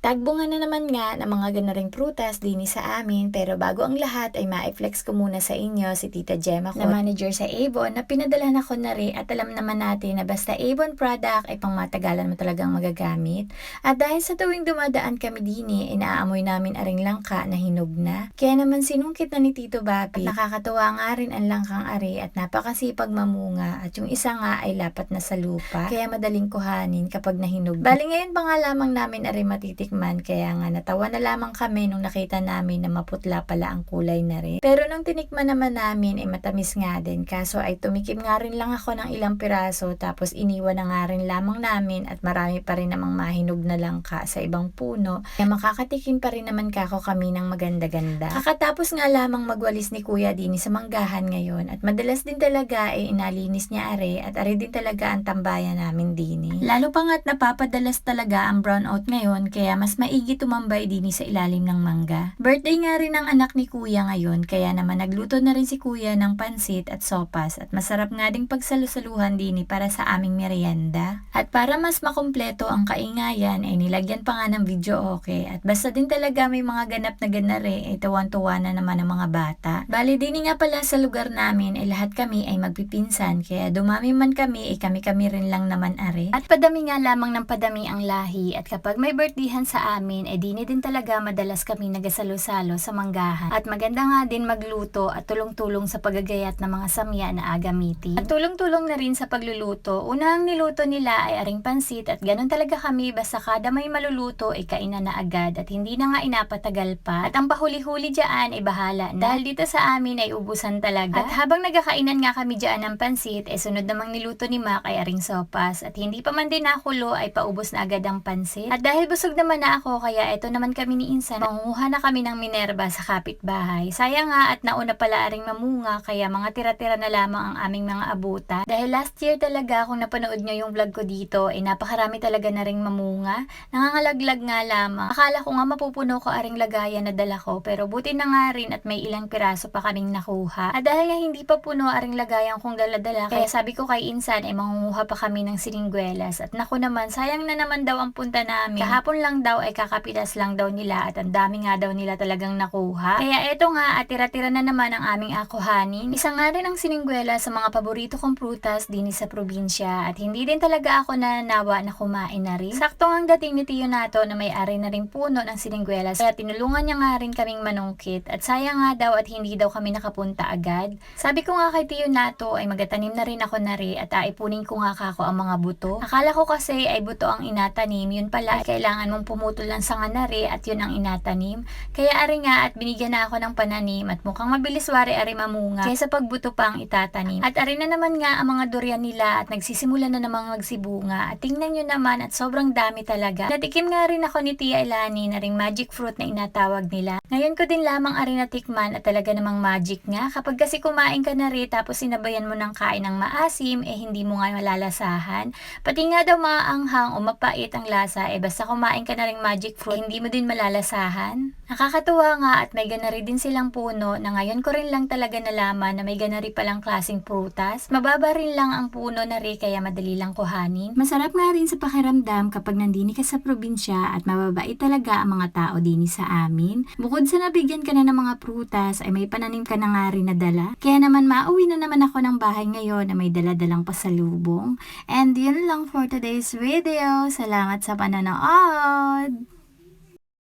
Tagbunga na naman nga ng mga ganaring prutas din sa amin pero bago ang lahat ay ma-flex ko muna sa inyo si Tita Gemma ko na manager sa Avon na pinadalahan ako na rin at alam naman natin na basta Avon product ay pang matagalan mo talagang magagamit. At dahil sa tuwing dumadaan kami din eh, inaamoy namin aring langka na hinog na. Kaya naman sinungkit na ni Tito Bapi at nakakatuwa nga rin ang langkang ari at napakasipag mamunga at yung isa nga ay lapat na sa lupa kaya madaling kuhanin kapag nahinog. Bali ngayon pa nga lamang namin ari matitikman kaya nga natawa na lamang kami nung nakita namin na maputla pala ang kulay na rin. Pero nung tinikman naman namin ay matamis nga din kaso ay tumikim nga rin lang ako ng ilang piraso tapos iniwan na nga rin lamang namin at marami pa rin namang mahinog na langka sa ibang puno kaya makakatikim pa rin naman kako kami ng maganda-ganda. Kakatapos nga lamang magwalis ni kuya din sa manggahan ngayon at madalas din talaga ay inalinis niya are at are din talaga ang tambayan namin din Lalo pa nga't napapadalas talaga ang brownout ngayon kaya mas maigi tumambay din sa ilalim ng mangga. Birthday nga rin ng anak ni kuya ngayon kaya naman nagluto na rin si kuya ng pansit at sopas at masarap nga ding pagsalusaluhan din para sa aming merienda. At para mas makumpleto ang kaingayan ay nilagyan pa nga ng video okay at basta din talaga may mga ganap na ganare ay tuwan-tuwa na naman ang mga bata. Bali din nga pala sa lugar namin ay lahat kami ay magpipinsan kaya dumami man kami ay kami-kami rin lang naman are. At padami nga lamang ng padami ang lahi at kapag may birthdayhan sa amin ay dini din talaga madalas kami nagasalo-salo sa manggahan. At maganda nga din magluto at tulong-tulong sa pagagayat ng mga samya na agamiti. At tulong-tulong na rin sa pagluluto. Una ang niluto nila ay aring pansit at ganun talaga kami basta kada may maluluto ay kainan na agad at hindi na nga inapatagal pa. At ang pahuli-huli dyan ay bahala na. Dahil dito sa amin ay ubusan talaga. At habang nagkakainan nga kami dyan ng pansit, ay sunod namang niluto ni Mac ay aring sopas. At hindi pa man din nakulo ay paubos na agad ang pansit. At dahil busog naman na ako kaya ito naman kami ni Insan, mangunguha na kami ng Minerva sa kapitbahay. Sayang nga at nauna pala aring mamunga kaya mga tira-tira na lamang ang aming mga abutan. Dahil last year talaga kung napanood nyo yung vlog ko dito, ay napakarami talaga na ring mamunga. Nangangalaglag nga lamang. Akala ko nga mapupuno ko aring lagayan na dala ko pero buti na nga rin at may ilang piraso pa kaming nakuha. At dahil nga hindi pa puno aring lagayan kong dala-dala, kaya sabi ko kay Insan ay mangunguha pa kami ng siningguelas. At naku naman, sayang na naman daw ang punta namin. Kahapon lang daw ay kakapitas lang daw nila at ang dami nga daw nila talagang nakuha. Kaya eto nga at tira-tira na naman ang aming akuhanin. Isa nga rin ang siningguela sa mga paborito kong prutas din sa probinsya at hindi din talaga ako nananawa na kumain na rin. Sakto ang dating ni Tiyo Nato na may ari na rin puno ng siningguelas kaya tinulungan niya nga rin kaming manungkit at sayang nga daw at hindi daw kami nakapunta agad. Sabi ko nga kay Tiyo Nato ay magatanim na rin ako na rin at aipunin ko nga kako ang mga buto. Akala ko kasi ay buto ang inatanim, yun pala kailangan mong pumutol ng sanga na rin at yun ang inatanim. Kaya ari nga at binigyan na ako ng pananim at mukhang mabilis wari ari mamunga kaysa pagbuto pa ang itatanim. At ari na naman nga ang mga durian nila at nagsisimula na namang magsibunga. At tingnan nyo naman at sobrang dami talaga. Natikim nga rin ako ni Tia Elani na ring magic fruit na inatawag nila. Ngayon ko din lamang ari natikman at talaga namang magic nga. Kapag kasi kumain ka na rin tapos sinabayan mo ng kain ng maasim eh hindi mo nga malalasahan. Pati nga daw maanghang o mapait ang lasa eh basta kumain ka na ring magic fruit hindi mo din malalasahan. Nakakatuwa nga at may ganari din silang puno na ngayon ko rin lang talaga nalaman na may ganari palang klaseng prutas. Mababa rin lang ang puno na rin kaya madali lang kuhanin. Masarap nga rin sa pakiramdam kapag nandini ka sa probinsya at mababait talaga ang mga tao dini sa amin. Bukod sa nabigyan ka na ng mga prutas ay may pananim ka na nga rin na dala. Kaya naman mauwi na naman ako ng bahay ngayon na may dala-dalang pasalubong. And yun lang for today's video. Salamat sa panonood! God.